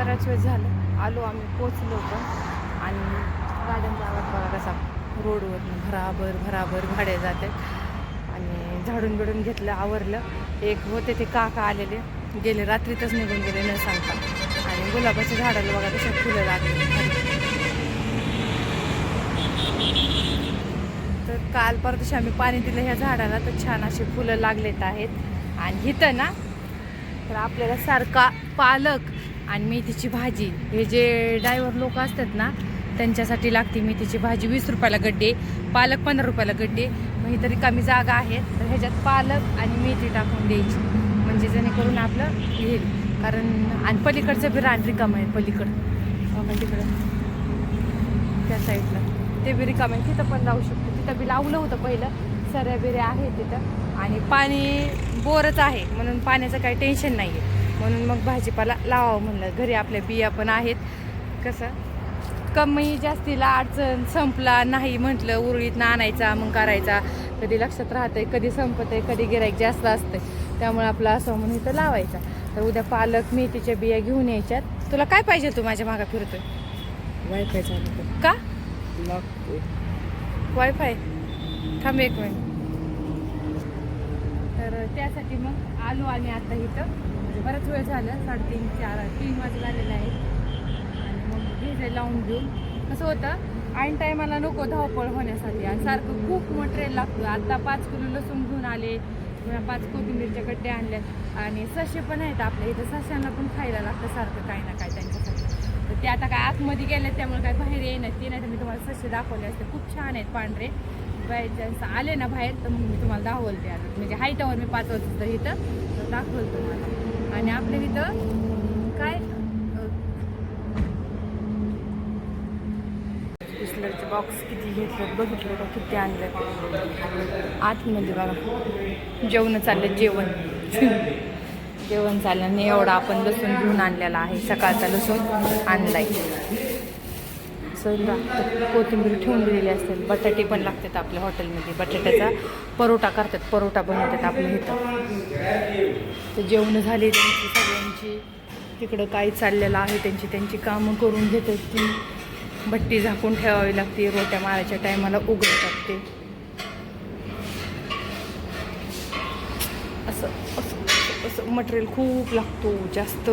बराच वेळ झालं. आलो आम्ही पोचलो पण. आणि गार्डन आवाज बघा कसा रोडवर भराभर भराभर गाड्या जाते. आणि झाडून बिडून घेतलं आवरलं. एक होते ते काका आलेले. गेले रात्रीतच निघून गेले न सांगता आणि गुलाबाच्या झाडाला बघा कशा फुलं लागली. तर काल परदेशी आम्ही पाणी दिलं ह्या झाडाला तर छान असे फुलं लागलेत आहेत. आणि इथं ना तर आपल्याला सारखा पालक आणि मेथीची भाजी. हे जे ड्रायव्हर लोक असतात ना त्यांच्यासाठी लागते मेथीची भाजी. वीस रुपयाला गड्डे पालक पंधरा रुपयाला गड्डे मग तरी कमी जागा आहे तर ह्याच्यात पालक आणि मेथी टाकून द्यायची. म्हणजे जेणेकरून आपलं येईल कारण आणि पलीकडचं बी रान रिकाम आहे पलीकडं. तिकडं त्या साईडला ते बी रिकाम आहे. तिथं पण लावू शकतो. तिथं बी लावलं होतं पहिलं. सऱ्या बिऱ्या आहेत तिथं. आणि पाणी बोरच आहे. म्हणून पाण्याचं काही टेन्शन नाही आहे म्हणून मग भाजीपाला लावावं म्हणलं. घरी आपल्या बिया पण आहेत. कसं? कमी जास्तीला अडचण संपला नाही म्हटलं. उरळीतनं आणायचा मग करायचा. कधी लक्षात राहतंय कधी संपत आहे कधी गिराईक जास्त असतंय. त्यामुळे आपलं असं म्हणून इथं लावायचा. तर उद्या पालक मेथीच्या बिया घेऊन यायच्यात. तुला काय पाहिजे तू माझ्या मागा फिरतोय? वायफाय चालू का? वायफाय थांब एक मिनिट तर त्यासाठी मग आलो आम्ही आता इथं. म्हणजे बराच वेळ झालं साडेतीन चार तीन वाजून आलेलं आहे आणि मग हे लावून घेऊन कसं होतं ऐन टायमाला नको धावपळ होण्यासाठी. आणि सारखं खूप मटेरियल लागतं आत्ता पाच किलो लसूण घेऊन आले किंवा पाच कोथिंबीरच्या गड्डे आणल्या आणि ससे पण आहेत आपल्या इथं. सशांना पण खायला लागतं सारखं काही ना काय त्यांच्यासाठी. तर ते आता काय आतमध्ये गेले त्यामुळे काय बाहेर येणार ते नाही. तर मी तुम्हाला ससे दाखवले असते. खूप छान आहेत पांढरे. बाय चान्स आले ना बाहेर तर मग मी तुम्हाला दाखवलते आता. म्हणजे हायटावर मी पाच वाजता इथं तर दाखवल तुम्हाला. आणि आपल्या इथं काय बिस्लरचे बॉक्स किती घेतलं बघितलं का? किती आणलं आतमध्ये बघा. जेवण चाललं जेवण. जेवण चाललं आणि एवढा आपण लसूण घेऊन आणलेला आहे. सकाळचा लसूण आणलाय. असं लागतं कोथिंबीर ठेवून दिलेली असते. बटाटे पण लागतात आपल्या हॉटेलमध्ये. बटाट्याचा परोटा करतात. परोटा बनवतात आपल्या इथं. तर जेवण झाले त्यांची सगळ्यांची. तिकडं काय चाललेलं आहे त्यांची त्यांची कामं करून घेतात ती. भट्टी झाकून ठेवावी लागते. रोट्या मारायच्या टायमाला उघडतात ते. असं असं- असं मटेरियल खूप लागतो. जास्त.